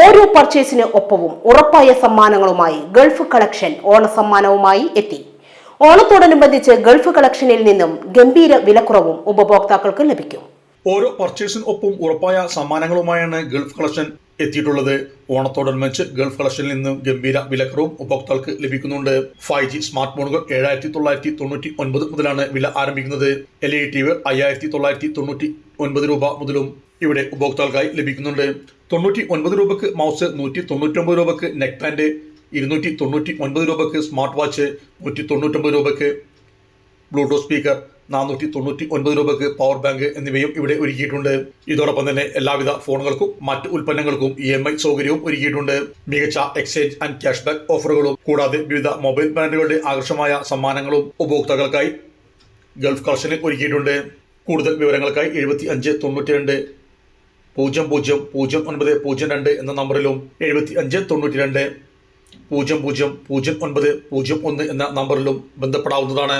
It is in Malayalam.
ഓരോ പർച്ചേസിന് ഒപ്പവും ഉറപ്പായ സമ്മാനങ്ങളുമായി ഗൾഫ് കളക്ഷൻ ഓണസമ്മാനവുമായി എത്തി. ഓണത്തോടനുബന്ധിച്ച് ഗൾഫ് കളക്ഷനിൽ നിന്നും ഗംഭീര വിലക്കുറവും ഉപഭോക്താക്കൾക്ക് ലഭിക്കും. ഓരോ പർച്ചേസിന് ഒപ്പം ഉറപ്പായ സമ്മാനങ്ങളുമായാണ് ഗൾഫ് കളക്ഷൻ എത്തിയിട്ടുള്ളത്. ഓണത്തോടനുബന്ധിച്ച് ഗൾഫ് കളക്ഷനിൽ നിന്നും ഗംഭീര വിലക്കുറവും ഉപഭോക്താക്കൾക്ക് ലഭിക്കുന്നുണ്ട്. ഫൈവ് ജി സ്മാർട്ട് ഫോണുകൾ ഏഴായിരത്തി തൊള്ളായിരത്തി തൊണ്ണൂറ്റി ഒൻപത് മുതലാണ് വില ആരംഭിക്കുന്നത്. എൽ ഇ ടി വി അയ്യായിരത്തി തൊള്ളായിരത്തി തൊണ്ണൂറ്റി ഒൻപത് രൂപ മുതലും ഇവിടെ ഉപഭോക്താക്കൾക്കായി ലഭിക്കുന്നുണ്ട്. തൊണ്ണൂറ്റി ഒൻപത് രൂപക്ക് മൗസ് നൂറ്റി തൊണ്ണൂറ്റി ഒമ്പത് രൂപക്ക് നെക്ക് പാന്റ് ഇരുന്നൂറ്റി തൊണ്ണൂറ്റി ഒൻപത് രൂപക്ക് സ്മാർട്ട് വാച്ച് നൂറ്റി തൊണ്ണൂറ്റൊമ്പത് രൂപക്ക് ബ്ലൂടൂത്ത് സ്പീക്കർ നാനൂറ്റി തൊണ്ണൂറ്റി ഒൻപത് രൂപക്ക് പവർ ബാങ്ക് എന്നിവയും ഇവിടെ ഒരുക്കിയിട്ടുണ്ട്. ഇതോടൊപ്പം തന്നെ എല്ലാവിധ ഫോണുകൾക്കും മറ്റ് ഉൽപ്പന്നങ്ങൾക്കും ഇ എം ഐ സൗകര്യവും ഒരുക്കിയിട്ടുണ്ട്. മികച്ച എക്സ്ചേഞ്ച് ആൻഡ് ക്യാഷ് ബാക്ക് ഓഫറുകളും കൂടാതെ വിവിധ മൊബൈൽ ബ്രാൻഡുകളുടെ ആകർഷമായ സമ്മാനങ്ങളും ഉപഭോക്താക്കൾക്കായി ഗൾഫ് കളക്ഷനിൽ ഒരുക്കിയിട്ടുണ്ട്. കൂടുതൽ വിവരങ്ങൾക്കായി എഴുപത്തി അഞ്ച് തൊണ്ണൂറ്റി രണ്ട് പൂജ്യം പൂജ്യം പൂജ്യം ഒൻപത് പൂജ്യം രണ്ട് എന്ന നമ്പറിലും എഴുപത്തി അഞ്ച് തൊണ്ണൂറ്റി രണ്ട് പൂജ്യം പൂജ്യം പൂജ്യം ഒൻപത് പൂജ്യം ഒന്ന് എന്ന നമ്പറിലും ബന്ധപ്പെടാവുന്നതാണ്.